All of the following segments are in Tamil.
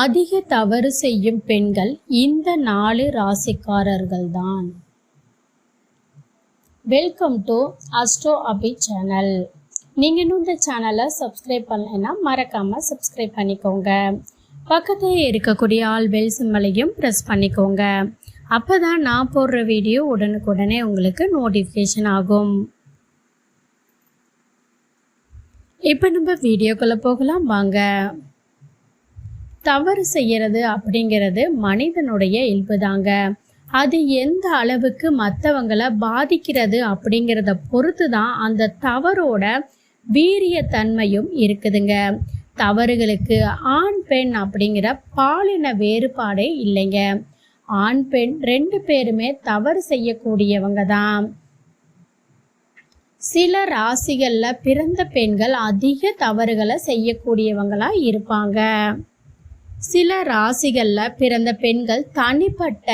அதிக தவறு செய்யும் பெண்கள் இந்த நாலு ராசிக்காரர்கள் தான் welcome to astro Abhi channel நீங்கள் இன்னும் இந்த சேனலை சப்ஸ்கிரைப் பண்ணலைன்னா மறக்காமல் சப்ஸ்கிரைப் பண்ணிக்கோங்க. பக்கத்தில் இருக்கக்கூடிய ஆல் பெல் சிம்மலையும் ப்ரெஸ் பண்ணிக்கோங்க. அப்போ தான் நான் போடுற வீடியோ உடனுக்குடனே உங்களுக்கு நோட்டிஃபிகேஷன் ஆகும். இப்போ நம்ம வீடியோக்குள்ளே போகலாம் வாங்க. தவறு செய்யறது அப்படிங்கிறது மனிதனுடைய இயல்பு தாங்க அது எந்த அளவுக்கு மற்றவங்களை பாதிக்கிறது அப்படிங்கிறத பொறுத்து தான் அந்த தவறோட வீரியத்தன்மையும் இருக்குதுங்க. தவறுகளுக்கு ஆண் பெண் அப்படிங்கிற பாலின வேறுபாடே இல்லைங்க. ஆண் பெண் ரெண்டு பேருமே தவறு செய்யக்கூடியவங்க தான் சில ராசிகளில் பிறந்த பெண்கள் அதிக தவறுகளை செய்யக்கூடியவங்களா இருப்பாங்க. சில ராசிகளில் பிறந்த பெண்கள் தனிப்பட்ட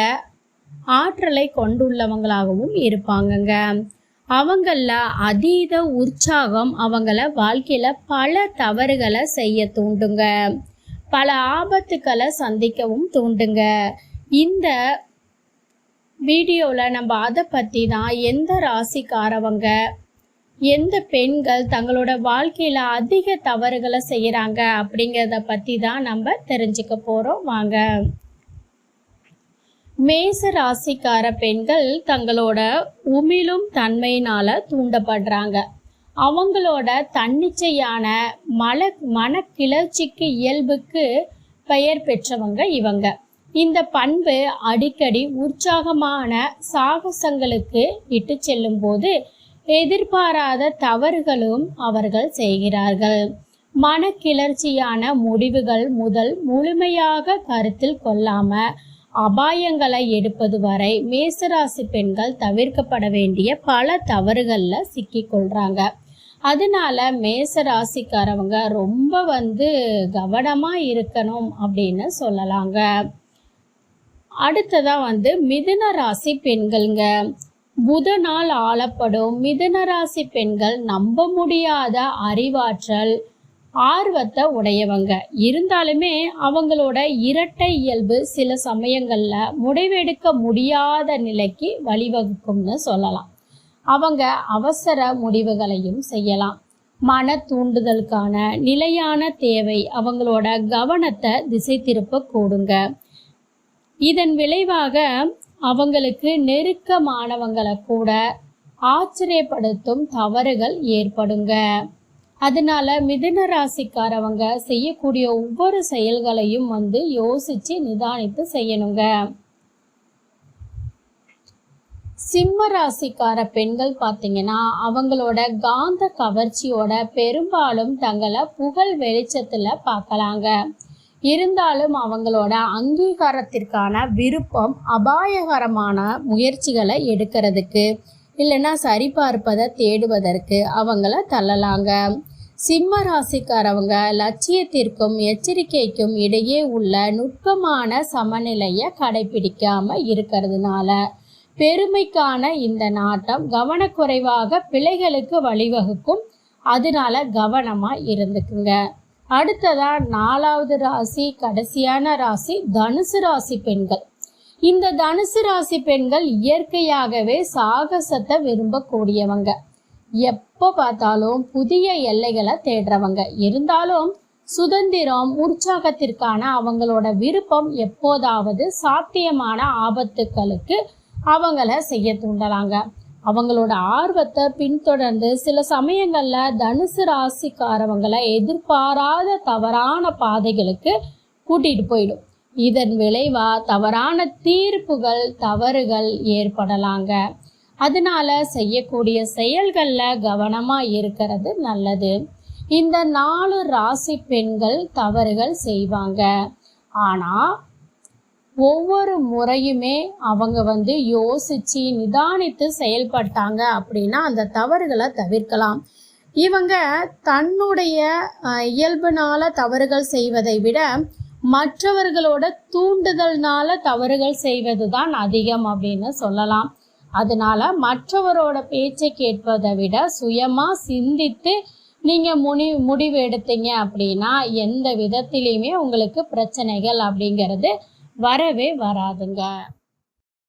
ஆற்றலை கொண்டுள்ளவங்களாகவும் இருப்பாங்கங்க. அவங்கள அதீத உற்சாகம் அவங்கள வாழ்க்கையில் பல தவறுகளை செய்ய தூண்டுங்க. பல ஆபத்துக்களை சந்திக்கவும் தூண்டுங்க. இந்த வீடியோவில் நம்ம அதை பற்றி தான் எந்த ராசிக்காரவங்க எந்த பெண்கள் தங்களோட வாழ்க்கையில் அதிக தவறுகளை செய்கிறாங்க அப்படிங்கிறத பற்றி தான் நம்ம தெரிஞ்சுக்க போகிறோம் வாங்க. மேச ராசிக்கார பெண்கள் தங்களோட உமிழும் தன்மையினால் தூண்டப்படுறாங்க. அவங்களோட தன்னிச்சையான மல கிளர்ச்சிக்கு இயல்புக்கு பெயர் பெற்றவங்க இவங்க. இந்த பண்பு அடிக்கடி உற்சாகமான சாகசங்களுக்கு இட்டு செல்லும் போது எதிர்பாராத தவறுகளும் அவர்கள் செய்கிறார்கள். மனக்கிளர்ச்சியான முடிவுகள் முதல் முழுமையாக கருத்தில் கொள்ளாம அபாயங்களை எடுப்பது வரை மேசராசி பெண்கள் தவிர்க்கப்பட வேண்டிய பல தவறுகளில் சிக்கிக்கொள்கிறாங்க அதனால மேச ராசிக்காரவங்க ரொம்ப வந்து கவனமாக இருக்கணும் அப்படின்னு சொல்லலாங்க. அடுத்ததாக வந்து மிதுன ராசி பெண்கள்ங்க. புதனால் ஆளப்படும் மிதுனராசி பெண்கள் நம்ப முடியாத அறிவாற்றல் ஆர்வத்தை உடையவங்க. இருந்தாலுமே அவங்களோட இரட்டை இயல்பு சில சமயங்கள்ல முடிவெடுக்க முடியாத நிலைக்கு வழிவகுக்கும்னு சொல்லலாம். அவங்க அவசர முடிவுகளையும் செய்யலாம். மன தூண்டுதலுக்கான நிலையான தேவை அவங்களோட கவனத்தை திசை திருப்ப கூடுங்க இதன் விளைவாக அவங்களுக்கு நெருக்கமானவங்களை கூட ஆச்சரியப்படுத்தும் தவறுகள் ஏற்படுங்க. அதனால மிதுன ராசிக்காரவங்க செய்யக்கூடிய ஒவ்வொரு செயல்களையும் வந்து யோசிச்சு நிதானித்து செய்யணுங்க. சிம்ம ராசிக்கார பெண்கள் பார்த்தீங்கன்னா அவங்களோட காந்த கவர்ச்சியோட பெரும்பாலும் தங்களை புகழ் வெளிச்சத்துல பார்க்கலாங்க இருந்தாலும் அவங்களோட அங்கீகாரத்திற்கான விருப்பம் அபாயகரமான முயற்சிகளை எடுக்கிறதுக்கு இல்லைன்னா சரிபார்ப்பதை தேடுவதற்கு அவங்கள தள்ளலாங்க. சிம்ம ராசிக்காரவங்க லட்சியத்திற்கும் எச்சரிக்கைக்கும் இடையே உள்ள நுட்பமான சமநிலையை கடைபிடிக்காம இருக்கிறதுனால பெருமைக்கான இந்த நாட்டம் கவனக்குறைவாக பிழைகளுக்கு வழிவகுக்கும். அதனால கவனமா இருந்துக்குங்க. அடுத்ததா நாலாவது ராசி கடைசியான ராசி தனுசு ராசி பெண்கள். இந்த தனுசு ராசி பெண்கள் இயற்கையாகவே சாகசத்தை விரும்பக்கூடியவங்க. எப்போ பார்த்தாலும் புதிய எல்லைகளை தேடுறவங்க. இருந்தாலும் சுதந்திரம் உற்சாகத்திற்கான அவங்களோட விருப்பம் எப்போதாவது சாத்தியமான ஆபத்துக்களுக்கு அவங்கள செய்ய தூண்டலாங்க. அவங்களோட ஆர்வத்தை பின்தொடர்ந்து சில சமயங்கள்ல தனுசு ராசிக்காரவங்களை எதிர்பாராத தவறான பாதைகளுக்கு கூட்டிட்டு போயிடும். இதன் விளைவா தவறான தீர்ப்புகள் தவறுகள் ஏற்படலாங்க. அதனால செய்யக்கூடிய செயல்களில் கவனமாக இருக்கிறது நல்லது. இந்த நாலு ராசி பெண்கள் தவறுகள் செய்வாங்க. ஆனால் ஒவ்வொரு முறையுமே அவங்க வந்து யோசிச்சு நிதானித்து செயல்பட்டாங்க அப்படின்னா அந்த தவறுகளை தவிர்க்கலாம். இவங்க தன்னுடைய இயல்புனால தவறுகள் செய்வதை விட மற்றவர்களோட தூண்டுதல்னால தவறுகள் செய்வது தான் அதிகம் அப்படின்னு சொல்லலாம். அதனால மற்றவரோட பேச்சை கேட்பதை விட சுயமா சிந்தித்து நீங்கள் முனி முடிவு எடுத்தீங்க அப்படின்னா எந்த விதத்திலையுமே உங்களுக்கு பிரச்சனைகள் அப்படிங்கிறது வரவே வராதுங்க.